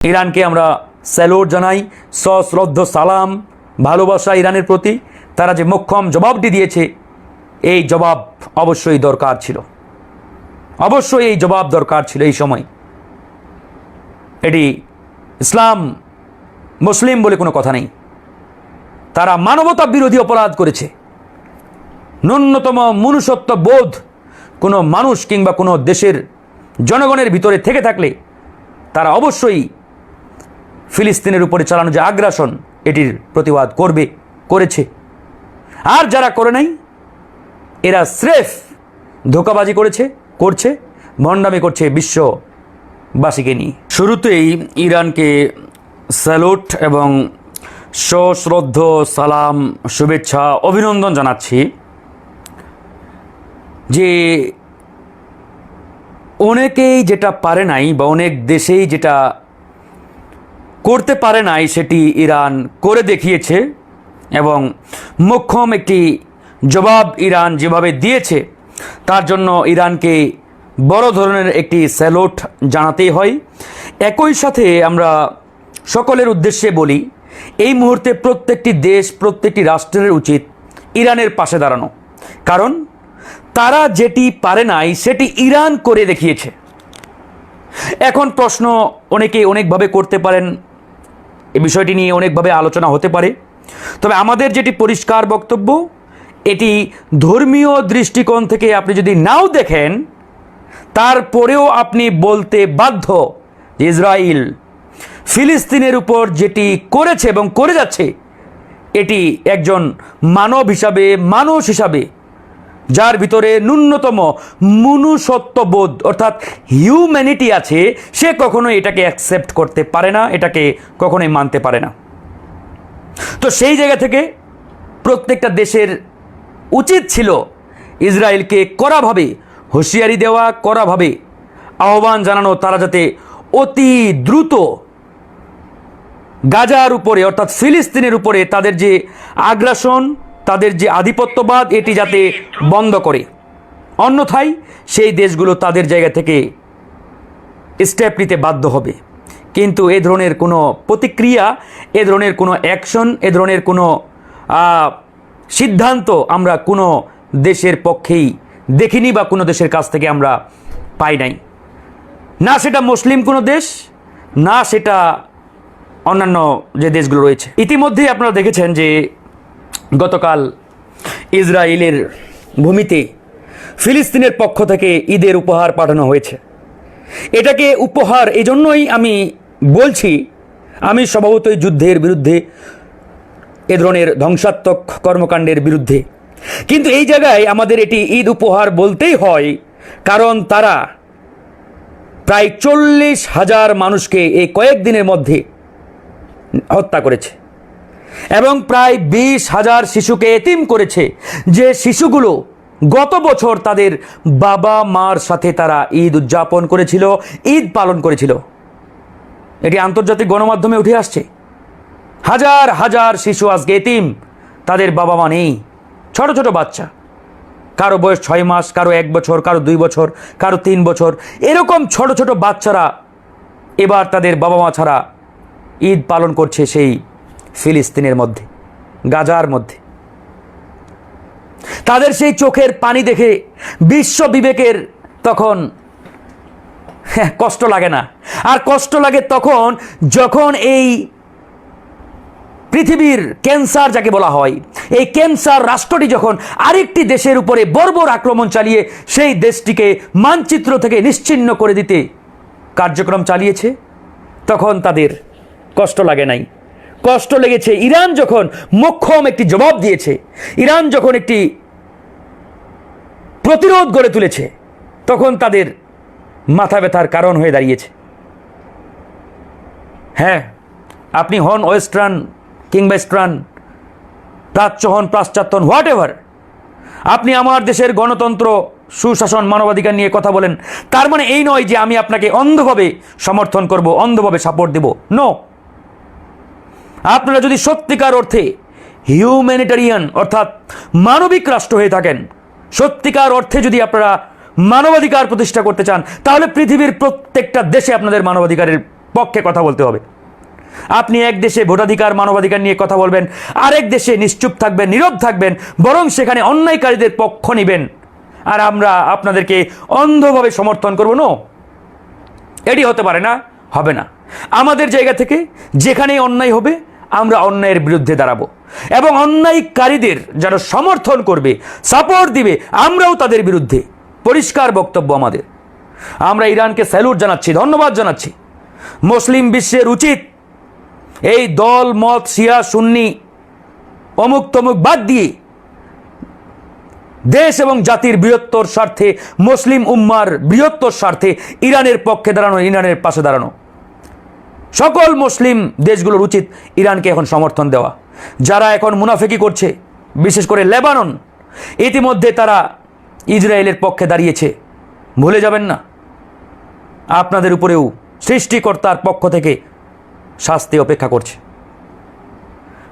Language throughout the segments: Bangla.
ইরানকে আমরা স্যালুট জানাই, সশ্রদ্ধ সালাম, ভালোবাসা ইরানের প্রতি। তারা যে মোক্ষম জবাবটি দিয়েছে, এই জবাব অবশ্যই দরকার ছিল। অবশ্যই এই জবাব দরকার ছিল এই সময়। এটি ইসলাম মুসলিম বলে কোনো কথা নেই। তারা মানবতা বিরোধী অপরাধ করেছে। ন্যূনতম মনুষ্যত্ব বোধ কোনো মানুষ কিংবা কোনো দেশের জনগণের ভিতরে থেকে থাকলে তারা অবশ্যই ফিলিস্তিনের উপরে চালানো যে আগ্রাসন, এটির প্রতিবাদ করবে, করেছে। আর যারা করে নাই, এরা স্রেফ ধোকাবাজি করেছে, করছে, ভণ্ডামি করছে বিশ্ববাসীকে নিয়ে। শুরুতেই ইরানকে স্যালুট এবং সশ্রদ্ধ সালাম, শুভেচ্ছা, অভিনন্দন জানাচ্ছি যে অনেকেই যেটা পারে নাই বা অনেক দেশেই যেটা করতে পারে নাই সেটি ইরান করে দেখিয়েছে এবং মোক্ষম একটি জবাব ইরান যেভাবে দিয়েছে, তার জন্য ইরানকে বড় ধরনের একটি স্যালোট জানাতেই হয়। একই সাথে আমরা সকলের উদ্দেশ্যে বলি, এই মুহূর্তে প্রত্যেকটি দেশ, প্রত্যেকটি রাষ্ট্রের উচিত ইরানের পাশে দাঁড়ানো। কারণ তারা যেটি পারে নাই সেটি ইরান করে দেখিয়েছে। এখন প্রশ্ন অনেকে অনেকভাবে করতে পারেন এই বিষয়টি নিয়ে অনেকভাবে আলোচনা হতে পারে। তবে আমাদের যেটি পরিষ্কার বক্তব্য, এটি ধর্মীয় দৃষ্টিকোণ থেকে আপনি যদি নাও দেখেন, তারপরেও আপনি বলতে বাধ্য ইসরায়েল ফিলিস্তিনের উপর যেটি করেছে এবং করে যাচ্ছে, এটি একজন মানব হিসাবে, মানুষ হিসাবে যার ভিতরে ন্যূনতম মনুষ্যত্ববোধ, অর্থাৎ হিউম্যানিটি আছে, সে কখনো এটাকে অ্যাকসেপ্ট করতে পারে না, এটাকে কখনোই মানতে পারে না। তো সেই জায়গা থেকে প্রত্যেকটা দেশের উচিত ছিল ইসরায়েলকে কড়াভাবে হুঁশিয়ারি দেওয়া, কড়াভাবে আহ্বান জানানো, তারা যাতে অতি দ্রুত গাজার উপরে, অর্থাৎ ফিলিস্তিনের উপরে তাদের যে আগ্রাসন তাদের যে আধিপত্যবাদ, এটি যাতে বন্ধ করে। অন্যথায় সেই দেশগুলো তাদের জায়গা থেকে স্টেপ নিতে বাধ্য হবে। কিন্তু এ ধরনের কোনো প্রতিক্রিয়া, এ ধরনের কোনো অ্যাকশন এ ধরনের কোনো সিদ্ধান্ত আমরা কোনো দেশের পক্ষেই দেখিনি বা কোনো দেশের কাছ থেকে আমরা পাই নাই। না সেটা মুসলিম কোনো দেশ, না সেটা অন্যান্য যে দেশগুলো রয়েছে। ইতিমধ্যেই আপনারা দেখেছেন যে গতকাল ইসরায়েলের ভূমিতে ফিলিস্তিনের পক্ষ থেকে ঈদের উপহার পাঠানো হয়েছে। এটাকে উপহার এই জন্যই আমি বলছি, আমি স্বভাবতই যুদ্ধের বিরুদ্ধে, এ ধরনের ধ্বংসাত্মক কর্মকাণ্ডের বিরুদ্ধে। কিন্তু এই জায়গায় আমাদের এটি ঈদ উপহার বলতেই হয়, কারণ তারা প্রায় চল্লিশ হাজার মানুষকে এই কয়েকদিনের মধ্যে হত্যা করেছে। এবং প্রায় বিশ হাজার শিশুকে এতিম করেছে। যে শিশুগুলো গত বছর তাদের বাবা মার সাথে তারা ঈদ উদযাপন করেছিল, ঈদ পালন করেছিল। এটি আন্তর্জাতিক গণমাধ্যমে উঠে আসছে। হাজার হাজার শিশু আজকে এতিম, তাদের বাবা মা নেই। ছোট ছোট বাচ্চা। কারও বয়স ছয় মাস, কারও এক বছর, কারও দুই বছর, কারও তিন বছর। এরকম ছোট ছোট বাচ্চারা এবার তাদের বাবা মা ছাড়া ঈদ পালন করছে সেই ফিলিস্তিনের মধ্যে গাজার মধ্যে। তাদের সেই চোখের পানি দেখে বিশ্ব বিবেকের তখন হ্যাঁ, কষ্ট লাগে না। আর কষ্ট লাগে তখন যখন এই পৃথিবীর ক্যান্সার যাকে বলা হয় এই ক্যান্সার রাষ্ট্রটি যখন আরেকটি দেশের উপরে বর্বর আক্রমণ চালিয়ে সেই দেশটিকে মানচিত্র থেকে নিশ্চিহ্ন করে দিতে কার্যক্রম চালিয়েছে তখন তাদের কষ্ট লাগে নাই। কষ্ট লেগেছে। ইরান যখন মোক্ষম একটি জবাব দিয়েছে, ইরান যখন একটি প্রতিরোধ গড়ে তুলেছে, তখন তাদের মাথা ব্যথার কারণ হয়ে দাঁড়িয়েছে। হ্যাঁ আপনি হন ওয়েস্টার্ন, কিংবা ইস্টার্ন প্রাচ্য হন পাশ্চাত্য হোয়াট এভার আপনি আমার দেশের গণতন্ত্র, সুশাসন, মানবাধিকার নিয়ে কথা বলেন। তার মানে এই নয় যে আমি আপনাকে অন্ধভাবে সমর্থন করব, অন্ধভাবে সাপোর্ট দেব। নো আপনারা যদি সত্যিকার অর্থে হিউম্যানিটারিয়ান অর্থাৎ মানবিক রাষ্ট্র হয়ে থাকেন, সত্যিকার অর্থে যদি আপনারা মানবাধিকার প্রতিষ্ঠা করতে চান, তাহলে পৃথিবীর প্রত্যেকটা দেশে আপনাদের মানবাধিকারের পক্ষে কথা বলতে হবে। আপনি এক দেশে ভোটাধিকার, মানবাধিকার নিয়ে কথা বলবেন, আরেক দেশে নিশ্চুপ থাকবেন, নীরব থাকবেন, বরং সেখানে অন্যায়কারীদের পক্ষ নেবেন। আর আমরা আপনাদেরকে অন্ধভাবে সমর্থন করব, না। এটি হতে পারে না, হবে না। আমাদের জায়গা থেকে যেখানেই অন্যায় হবে আমরা অন্যায়ের বিরুদ্ধে দাঁড়াবো। এবং অন্যায়কারীদের যারা সমর্থন করবে সাপোর্ট দিবে, আমরাও তাদের বিরুদ্ধে। পরিষ্কার বক্তব্য আমাদের। আমরা ইরানকে স্যালুট জানাচ্ছি, ধন্যবাদ জানাচ্ছি। মুসলিম বিশ্বের উচিত এই দল, মত, শিয়া, সুন্নি, অমুক তমুক বাদ দিয়ে দেশ এবং জাতির বৃহত্তর স্বার্থে, মুসলিম উম্মার বৃহত্তর স্বার্থে ইরানের পক্ষে দাঁড়ানো, ইরানের পাশে দাঁড়ানো। সকল মুসলিম দেশগুলোর উচিত ইরানকে এখন সমর্থন দেওয়া। যারা এখন মুনাফেকি করছে, বিশেষ করে লেবানন, ইতিমধ্যে তারা ইসরায়েলের পক্ষে দাঁড়িয়েছে। ভুলে যাবেন না, আপনাদের উপরেও সৃষ্টিকর্তার পক্ষ থেকে শাস্তি অপেক্ষা করছে।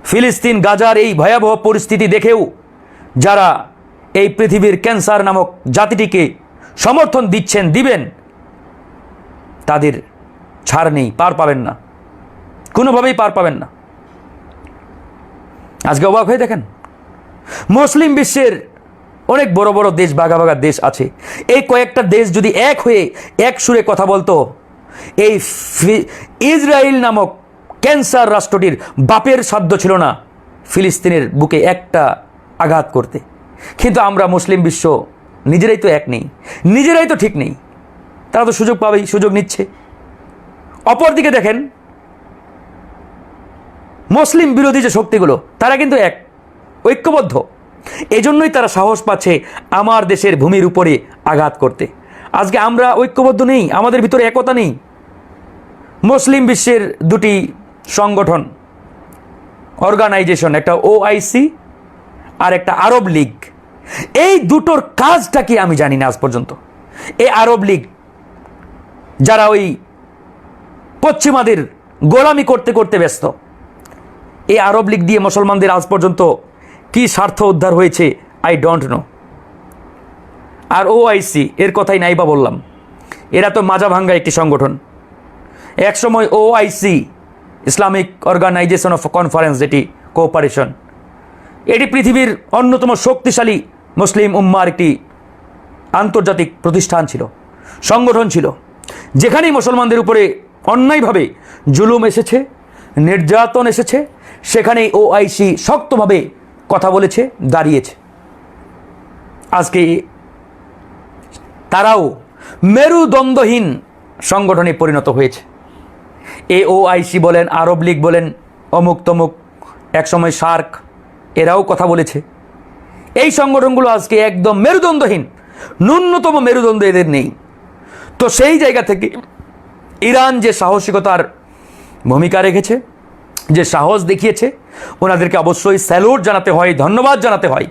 ফিলিস্তিন, গাজার এই ভয়াবহ পরিস্থিতি দেখেও যারা এই পৃথিবীর ক্যান্সার নামক জাতিটিকে সমর্থন দিচ্ছেন, দিবেন, তাদের ছাড় নেই, পার পাবেন না। কোনোভাবেই পার পাবেন না। আজকে অবাক হয়ে দেখেন, মুসলিম বিশ্বের অনেক বড় বড় দেশ বাঘা বাঘা দেশ আছে। এই কয়েকটা দেশ যদি এক হয়ে এক সুরে কথা বলতো, এই ইসরায়েল নামক ক্যান্সার রাষ্ট্রটির বাপের সাধ্য ছিল না ফিলিস্তিনের বুকে একটা আঘাত করতে। কিন্তু আমরা মুসলিম বিশ্ব নিজেরাই তো এক নেই, নিজেরাই তো ঠিক নেই। তারা তো সুযোগ পাবেই, সুযোগ নিচ্ছে। অপরদিকে দেখেন মুসলিম বিরোধী যে শক্তিগুলো, তারা কিন্তু এক, ঐক্যবদ্ধ। এজন্যই তারা সাহস পাচ্ছে আমার দেশের ভূমির উপরে আঘাত করতে। আজকে আমরা ঐক্যবদ্ধ নেই, আমাদের ভিতরে একতা নেই। মুসলিম বিশ্বের দুটি সংগঠন অর্গানাইজেশন একটা ওআইসি আর একটা আরব লীগ। এই দুটোর কাজটা কি আমি জানি না আজ পর্যন্ত। এই আরব লীগ, যারা ওই পশ্চিমাদের গোলামি করতে করতে ব্যস্ত। এই আরব লীগ দিয়ে মুসলমানদের আজ পর্যন্ত কি স্বার্থ উদ্ধার হয়েছে আই ডোন্ট নো আর ওআইসি এর কথাই নাইবা বললাম। এরা তো মাজা ভাঙ্গা একটি সংগঠন। একসময় OIC Islamic Organisation of Conference যেটি কোঅপারেশন এটি পৃথিবীর অন্যতম শক্তিশালী মুসলিম উম্মার একটি আন্তর্জাতিক প্রতিষ্ঠান ছিল, সংগঠন ছিল, যেখানেই মুসলমানদের উপরে অন্যায়ভাবে জুলুম এসেছে, নির্যাতন এসেছে, সেখানেই ওআইসি শক্তভাবে কথা বলেছে, দাঁড়িয়েছে। আজকে তারাও মেরুদণ্ডহীন সংগঠনে পরিণত হয়েছে। এ ওআইসি বলেন, আরব লীগ বলেন, অমুক তমুক, একসময় সার্ক, এরাও কথা বলেছে। এই সংগঠনগুলো আজকে একদম মেরুদণ্ডহীন, ন্যূনতম মেরুদণ্ড এদের নেই। তো সেই জায়গা থেকে ইরান যে সাহসিকতার ভূমিকা রেখেছে, যে সাহস দেখিয়েছে, ওনাদেরকে অবশ্যই স্যালুট জানাতে হয়, ধন্যবাদ জানাতে হয়।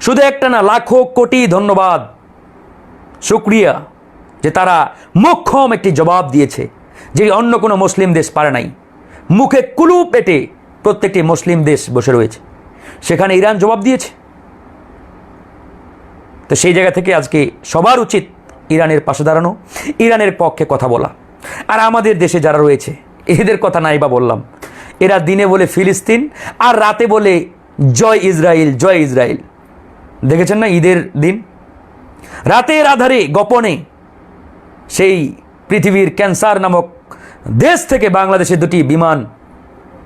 শুধু একটা না, লাখো কোটি ধন্যবাদ, শুক্রিয়া, যে তারা মোক্ষম একটি জবাব দিয়েছে, যে অন্য কোনো মুসলিম দেশ পারে নাই। মুখে কুলু পেটে প্রত্যেকটি মুসলিম দেশ বসে রয়েছে। সেখানে ইরান জবাব দিয়েছে। তো সেই জায়গা থেকে আজকে সবার উচিত ইরানের পাশে দাঁড়ানো, ইরানের পক্ষে কথা বলা। আর আমাদের দেশে যারা রয়েছে, এদের কথা নাই বা বললাম। এরা দিনে বলে ফিলিস্তিন আর রাতে বলে জয় ইসরায়েল জয় ইসরায়েল দেখেছেন না ঈদের দিন? রাতের আধারে, গোপনে সেই পৃথিবীর ক্যান্সার নামক দেশ থেকে বাংলাদেশে দুটি বিমান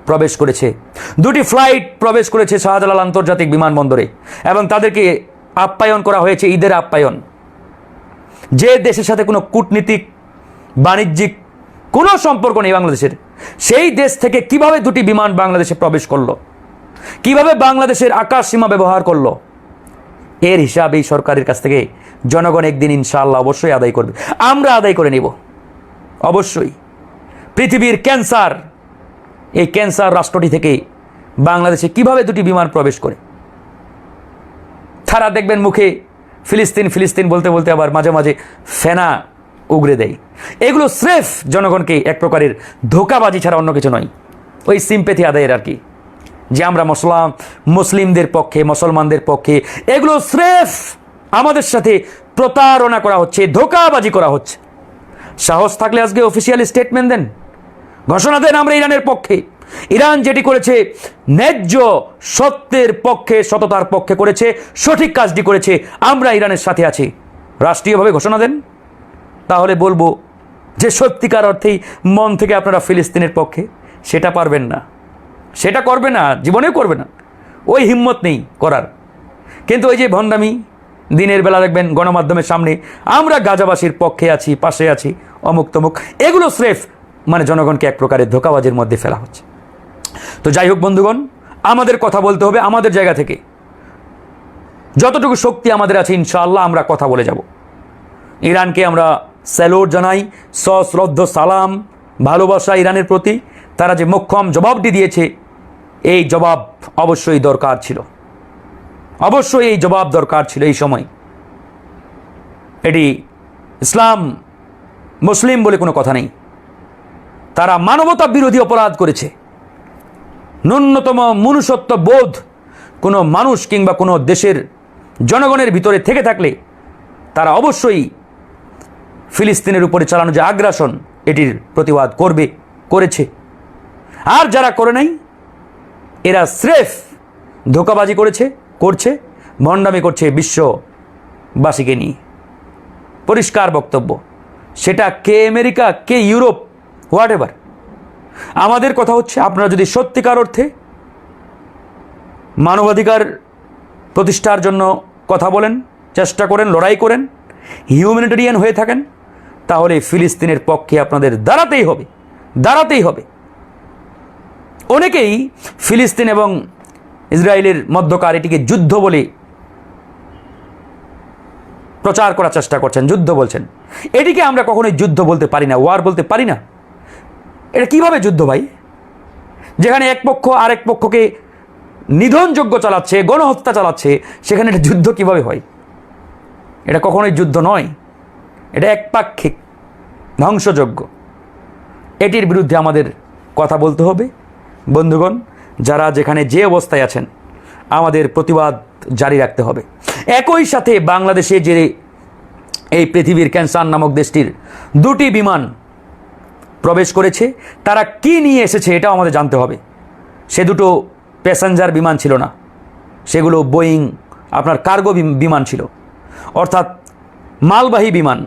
প্রবেশ করেছে। দুটি ফ্লাইট প্রবেশ করেছে শাহজালাল আন্তর্জাতিক বিমানবন্দরে এবং তাদেরকে আপ্যায়ন করা হয়েছে ঈদের আপ্যায়ন। যে দেশের সাথে কোনো কূটনীতিক বাণিজ্যিক কোনো সম্পর্ক নেই বাংলাদেশের। সেই দেশ থেকে কীভাবে দুটি বিমান বাংলাদেশে প্রবেশ করল? কীভাবে বাংলাদেশের আকাশ সীমা ব্যবহার করল? এর হিসাব এই সরকারের কাছ থেকে। জনগণ একদিন ইনশাআল্লাহ অবশ্যই আদায় করবে। আমরা আদায় করে নেব। অবশ্যই। পৃথিবীর ক্যান্সার। এই ক্যান্সার রাষ্ট্রটি থেকে বাংলাদেশে কীভাবে দুটি বিমান প্রবেশ করে? তারা দেখবেন মুখে ফিলিস্তিন ফিলিস্তিন বলতে বলতে আবার মাঝে মাঝে ফেনা উগড়ে দেয়। এগুলো স্রেফ জনগণকে এক প্রকারের ধোকাবাজি ছাড়া অন্য কিছু নয়। ওই সিম্পেথি আদায়ের আর কি। যে আমরা মুসলাম, মুসলিমদের পক্ষে, মুসলমানদের পক্ষে, এগুলো স্রেফ আমাদের সাথে প্রতারণা করা হচ্ছে, ধোকাবাজি করা হচ্ছে। সাহস থাকলে আজকে অফিসিয়াল স্টেটমেন্ট দেন। ঘোষণা দেন আমরা ইরানের পক্ষে। ইরান যেটি করেছে, ন্যায্য সত্যের পক্ষে, সততার পক্ষে করেছে, সঠিক কাজটি করেছে, আমরা ইরানের সাথে আছি। রাষ্ট্রীয়ভাবে ঘোষণা দেন। তাহলে বলব যে সত্যিকার অর্থেই মন থেকে আপনারা ফিলিস্তিনের পক্ষে সেটা পারবেন না। সেটা করবে না, জীবনেও করবে না। ওই হিম্মত নেই করার। কিন্তু ওই যে ভণ্ডামি দিনের বেলা দেখবেন গণমাধ্যমের সামনে, আমরা গাজাবাসীর পক্ষে আছি, পাশে আছি, অমুক তমুক, এগুলো স্রেফ মানে জনগণকে এক প্রকারের ধোকাবাজের মধ্যে ফেলা হচ্ছে। তো যাই হোক বন্ধুগণ, আমাদের কথা বলতে হবে আমাদের জায়গা থেকে। যতটুকু শক্তি আমাদের আছে ইনশাআল্লাহ আমরা কথা বলে যাব। ইরানকে আমরা স্যালুট জানাই, সশ্রদ্ধ সালাম, ভালোবাসা ইরানের প্রতি। তারা যে মোক্ষম জবাবটি দিয়েছে, এই জবাব অবশ্যই দরকার ছিল। অবশ্যই এই জবাব দরকার ছিল এই সময়। এটি ইসলাম মুসলিম বলে কোনো কথা নেই। তারা মানবতা বিরোধী অপরাধ করেছে। ন্যূনতম মনুষ্যত্ব বোধ কোনো মানুষ কিংবা কোনো দেশের জনগণের ভিতরে থেকে থাকলে তারা অবশ্যই ফিলিস্তিনের উপরে চালানো যে আগ্রাসন, এটির প্রতিবাদ করবে, করেছে। আর যারা করে নাই, এরা স্রেফ ধোকাবাজি করেছে, করছে, ভণ্ডামি করছে বিশ্ববাসীকে নিয়ে। পরিষ্কার বক্তব্য, সেটা কে আমেরিকা, কে ইউরোপ হোয়াট এভার আমাদের কথা হচ্ছে, আপনারা যদি সত্যিকার অর্থে মানবাধিকার প্রতিষ্ঠার জন্য কথা বলেন, চেষ্টা করেন, লড়াই করেন, হিউম্যানিটেরিয়ান হয়ে থাকেন তাহলে ফিলিস্তিনের পক্ষে আপনাদের দাঁড়াতেই হবে দাঁড়াতেই হবে। অনেকেই ফিলিস্তিন এবং ইসরায়েলের মধ্যকার এটিকে যুদ্ধ বলে প্রচার করার চেষ্টা করছেন, যুদ্ধ বলছেন। এটিকে আমরা কখনোই যুদ্ধ বলতে পারি না, ওয়ার বলতে পারি না। এটা কীভাবে যুদ্ধ ভাই? যেখানে এক পক্ষ আরেক পক্ষকে নিধনযোগ্য চালাচ্ছে, গণহত্যা চালাচ্ছে, সেখানে এটা যুদ্ধ কীভাবে হয়? এটা কখনোই যুদ্ধ নয়। এটা একপাক্ষিক। ধ্বংসযোগ্য। এটির বিরুদ্ধে আমাদের কথা বলতে হবে। বন্ধুগণ, যারা যেখানে যে অবস্থায় আছেন, আমাদের প্রতিবাদ জারি রাখতে হবে। একই সাথে বাংলাদেশে যে এই পৃথিবীর ক্যান্সার নামক দেশটির দুটি বিমান প্রবেশ করেছে, তারা কি নিয়ে এসেছে এটাও আমাদের জানতে হবে। সে দুটো প্যাসেঞ্জার বিমান ছিল না, সেগুলো বোয়িং আপনার কার্গো বিম- বিমান ছিল। অর্থাৎ মালবাহী বিমান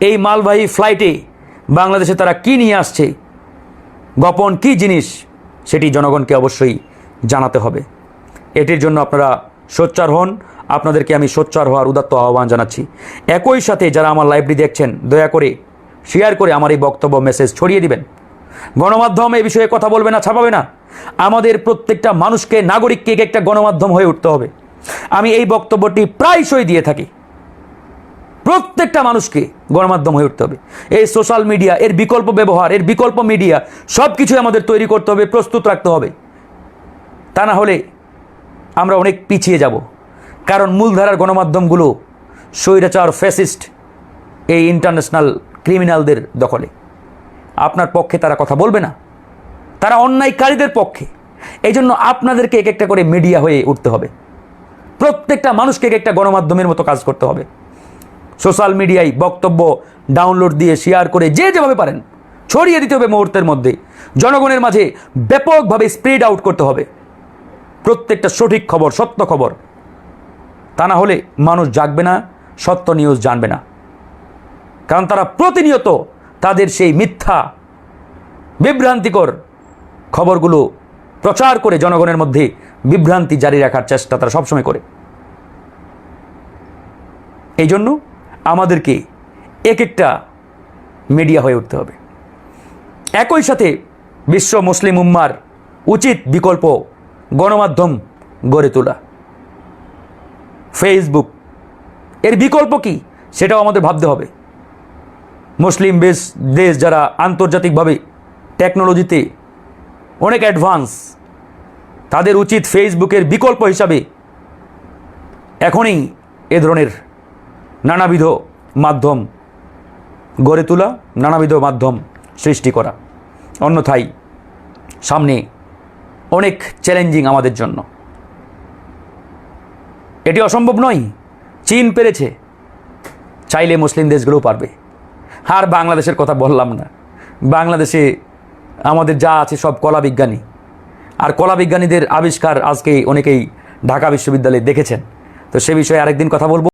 এই মালবাহী ফ্লাইটে বাংলাদেশে তারা কি নিয়ে আসছে, গোপন কি জিনিস, সেটি জনগণকে অবশ্যই জানাতে হবে। এটির জন্য আপনারা সোচ্চার হন। আপনাদেরকে আমি সোচ্চার হওয়ার উদাত্ত আহ্বান জানাচ্ছি। একই সাথে যারা আমার লাইব্রেরি দেখছেন, দয়া করে শেয়ার করে আমার এই বক্তব্য মেসেজ ছড়িয়ে দিবেন। গণমাধ্যম এ বিষয়ে কথা বলবে না, ছাপাবে না। আমাদের প্রত্যেকটা মানুষকে, নাগরিককে এক একটা গণমাধ্যম হয়ে উঠতে হবে। আমি এই বক্তব্যটি প্রায়শই দিয়ে থাকি। প্রত্যেকটা মানুষকে গণমাধ্যম হয়ে উঠতে হবে। এই সোশ্যাল মিডিয়া এর বিকল্প ব্যবহার, এর বিকল্প মিডিয়া সব কিছুই আমাদের তৈরি করতে হবে, প্রস্তুত রাখতে হবে। তা না হলে আমরা অনেক পিছিয়ে যাব। কারণ মূলধারার গণমাধ্যমগুলো স্বৈরাচার ফ্যাসিস্ট এই ইন্টারন্যাশনাল ক্রিমিনালদের দখলে। আপনার পক্ষে তারা কথা বলবে না। তারা অন্যায়কারীদের পক্ষে। এই জন্য আপনাদেরকে এক একটা করে মিডিয়া হয়ে উঠতে হবে। প্রত্যেকটা মানুষকে এক একটা গণমাধ্যমের মতো কাজ করতে হবে। সোশ্যাল মিডিয়ায় বক্তব্য ডাউনলোড দিয়ে শেয়ার করে যে যেভাবে পারেন, ছড়িয়ে দিতে হবে মুহূর্তের মধ্যে। জনগণের মাঝে ব্যাপকভাবে স্প্রেড আউট করতে হবে। প্রত্যেকটা সঠিক খবর, সত্য খবর। তা না হলে মানুষ জাগবে না, সত্য নিউজ জানবে না। কারণ তারা প্রতিনিয়ত তাদের সেই মিথ্যা, বিভ্রান্তিকর খবরগুলো প্রচার করে জনগণের মধ্যে বিভ্রান্তি জারি রাখার চেষ্টা তারা সবসময় করে। এই জন্য আমাদেরকে এক একটা মিডিয়া হয়ে উঠতে হবে। একই সাথে বিশ্ব মুসলিম উম্মার উচিত বিকল্প গণমাধ্যম গড়ে তোলা। ফেসবুক এর বিকল্প কি? সেটাও আমাদের ভাবতে হবে। মুসলিম বেশ দেশ যারা আন্তর্জাতিকভাবে টেকনোলজিতে অনেক অ্যাডভান্স তাদের উচিত ফেসবুকের বিকল্প হিসাবে এখনই এ ধরনের নানাবিধ মাধ্যম গড়ে তোলা, নানাবিধ মাধ্যম সৃষ্টি করা। অন্যথায় সামনে অনেক চ্যালেঞ্জিং আমাদের জন্য। এটি অসম্ভব নয়, চীন পেরেছে, চাইলে মুসলিম দেশগুলোও পারবে। আর বাংলাদেশের কথা বললাম না। বাংলাদেশে আমাদের যা আছে সব কলা বিজ্ঞানী। আর কলা বিজ্ঞানীদের আবিষ্কার আজকে অনেকেই ঢাকা বিশ্ববিদ্যালয়ে দেখেছেন। তো সে বিষয়ে আরেকদিন কথা বলব।